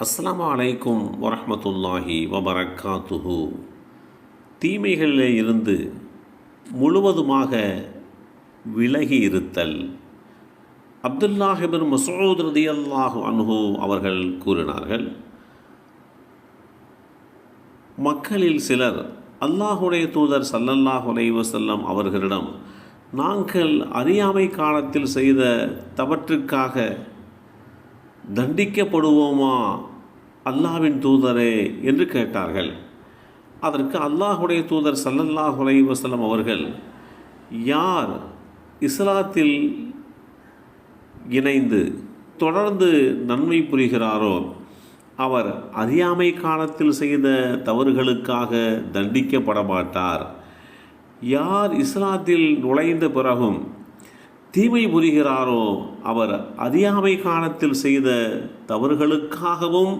அஸ்ஸலாமு அலைக்கும் வரஹ்மத்துல்லாஹி வபரக்காத்துஹு. தீமைகளில் இருந்து முழுவதுமாக விலகி இருத்தல். அப்துல்லாஹிபின் மசூத் ரதியல்லாஹு அன்ஹு அவர்கள் கூறினார்கள் மக்களில் சிலர் அல்லாஹுடைய தூதர் சல்லல்லாஹு செல்லம் அவர்களிடம் நாங்கள் அறியாமை காலத்தில் செய்த தவற்றுக்காக தண்டிக்கப்படுவோமா? அல்லாவின் தூதரே என்று கேட்டார்கள். அதற்கு அல்லாஹுடைய தூதர் சல்லல்லாஹ் வசலம் அவர்கள் யார் இஸ்லாத்தில் இணைந்து தொடர்ந்து நன்மை புரிகிறாரோ அவர் அறியாமை காலத்தில் செய்த தவறுகளுக்காக தண்டிக்கப்பட மாட்டார் யார் இஸ்லாத்தில் நுழைந்த பிறகும் தீமை புரிகிறாரோ அவர் அறியாமை காலத்தில் செய்த தவறுகளுக்காகவும்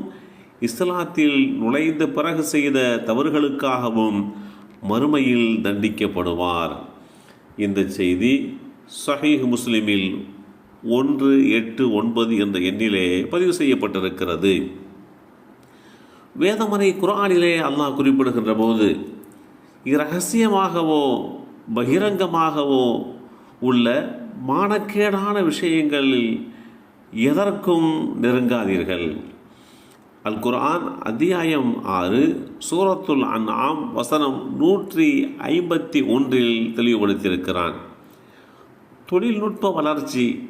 இஸ்லாத்தில் நுழைந்த பிறகு செய்த தவறுகளுக்காகவும் மறுமையில் தண்டிக்கப்படுவார். இந்த செய்தி சஹீஹ் முஸ்லிமில் ஒன்று எட்டு ஒன்பது என்ற எண்ணிலே பதிவு செய்யப்பட்டிருக்கிறது. வேதமறை குரானிலே அல்லாஹ் குறிப்பிடுகின்ற போது இரகசியமாகவோ பகிரங்கமாகவோ உள்ள மானக்கேடான விஷயங்களில் எதற்கும் நெருங்காதீர்கள். அல் குர்ஆன் அத்தியாயம் ஆறு சூரத்துல் அன் ஆம் வசனம் நூற்றி ஐம்பத்தி ஒன்றில் தெளிவுபடுத்தியிருக்கிறான். தொழில்நுட்ப வளர்ச்சி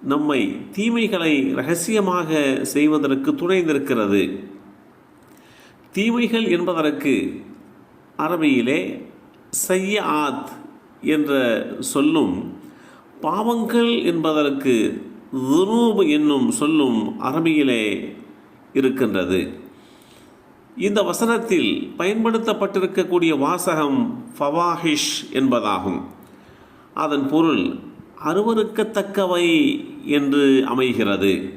நம்மை தீமைகளை ரகசியமாக செய்வதற்கு துணைந்திருக்கிறது தீமைகள் என்பதற்கு அரபியிலே சையாத் என்ற சொல்லும் பாவங்கள் என்பதற்கு துனூப் என்னும் சொல்லும் அரபியிலே இருக்கின்றது. இந்த வசனத்தில் பயன்படுத்தப்பட்டிருக்கக்கூடிய வாசகம் ஃபவாஹிஷ் என்பதாகும். அதன் பொருள் அருவறுக்கத்தக்கவை என்று அமைகிறது.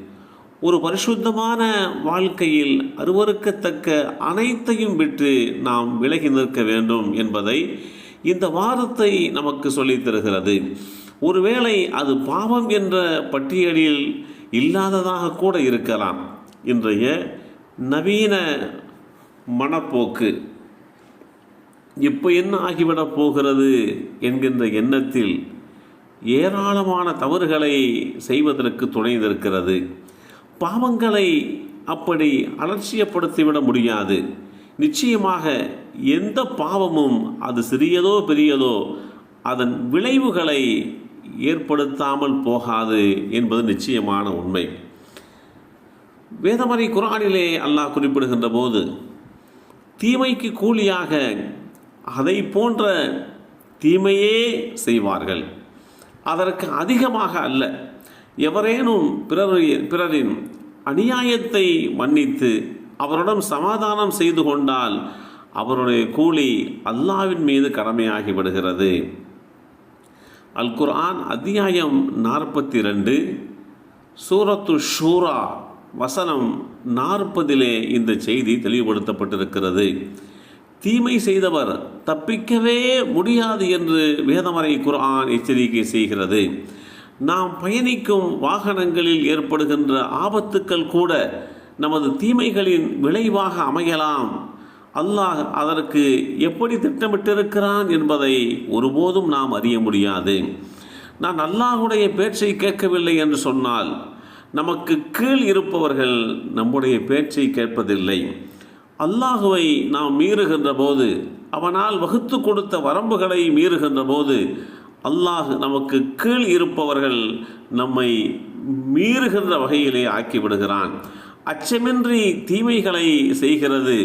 ஒரு பரிசுத்தமான வாழ்க்கையில் அருவறுக்கத்தக்க அனைத்தையும் விட்டு நாம் விலகி நிற்க வேண்டும் என்பதை இந்த வாரத்தை நமக்கு சொல்லித் தருகிறது. ஒருவேளை அது பாவம் என்ற பட்டியலில் இல்லாததாக கூட இருக்கலாம். இன்றைய நவீன மனப்போக்கு இப்போ என்ன ஆகிவிடப் போகிறது என்கின்ற எண்ணத்தில் ஏராளமான தவறுகளை செய்வதற்கு துணைந்திருக்கிறது பாவங்களை அப்படி அலட்சியப்படுத்திவிட முடியாது. நிச்சயமாக எந்த பாவமும் அது சிறியதோ பெரியதோ அதன் விளைவுகளை ஏற்படுத்தாமல் போகாது என்பது நிச்சயமான உண்மை. வேதமறை குரானிலே அல்லாஹ் குறிப்பிடுகின்ற போது தீமைக்கு கூலியாக அதை போன்ற தீமையே செய்வார்கள். அதற்கு அதிகமாக அல்ல எவரேனும் பிறருடைய பிறரின் அநியாயத்தை மன்னித்து அவருடன் சமாதானம் செய்து கொண்டால் அவருடைய கூலி அல்லாவின் மீது கடமையாகி விடுகிறது. அல் குர்ஆன் அத்தியாயம் நாற்பத்தி ரெண்டு சூரத்து ஷூரா வசனம் நாற்பதிலே இந்த செய்தி தெளிவுபடுத்தப்பட்டிருக்கிறது. தீமை செய்தவர் தப்பிக்கவே முடியாது என்று வேதமறை குர்ஆன் எச்சரிக்கை செய்கிறது. நாம் பயணிக்கும் வாகனங்களில் ஏற்படுகின்ற ஆபத்துக்கள் கூட நமது தீமைகளின் விளைவாக அமையலாம். அல்லாஹ் அதற்கு எப்படி திட்டமிட்டிருக்கிறான் என்பதை ஒருபோதும் நாம் அறிய முடியாது. நான் அல்லாஹுடைய பேச்சை கேட்கவில்லை என்று சொன்னால் நமக்கு கீழ் இருப்பவர்கள் நம்முடைய பேச்சை கேட்பதில்லை. அல்லாஹுவை நாம் மீறுகின்ற போது அவனால் வகுத்து கொடுத்த வரம்புகளை மீறுகின்ற போது அல்லாஹ் நமக்கு கீழ் இருப்பவர்கள் நம்மை மீறுகின்ற வகையிலே ஆக்கிவிடுகிறான் அச்சமின்றி தீமைகளை செய்கிறது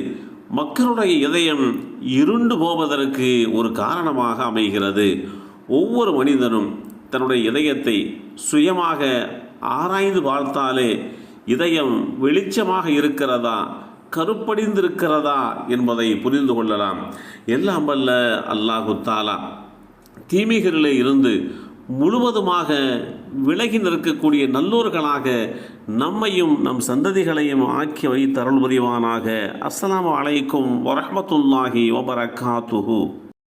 மக்களுடைய இதயம் இருண்டு போவதற்கு ஒரு காரணமாக அமைகிறது. ஒவ்வொரு மனிதனும் தன்னுடைய இதயத்தை சுயமாக ஆராய்ந்து பார்த்தாலே இதயம் வெளிச்சமாக இருக்கிறதா கருப்படிந்திருக்கிறதா என்பதை புரிந்து கொள்ளலாம். எல்லாம் வல்ல அல்லாஹு தாலா தீமைகளிலே இருந்து முழுவதுமாக விலகி நிற்கக்கூடிய நல்லூர்களாக நம்மையும் நம் சந்ததிகளையும் ஆக்கி வைத்தருள் புரிவானாக. அஸ்லாம் வலைக்கும் வரமத்துல்லாஹி வபரகாத்துஹூ.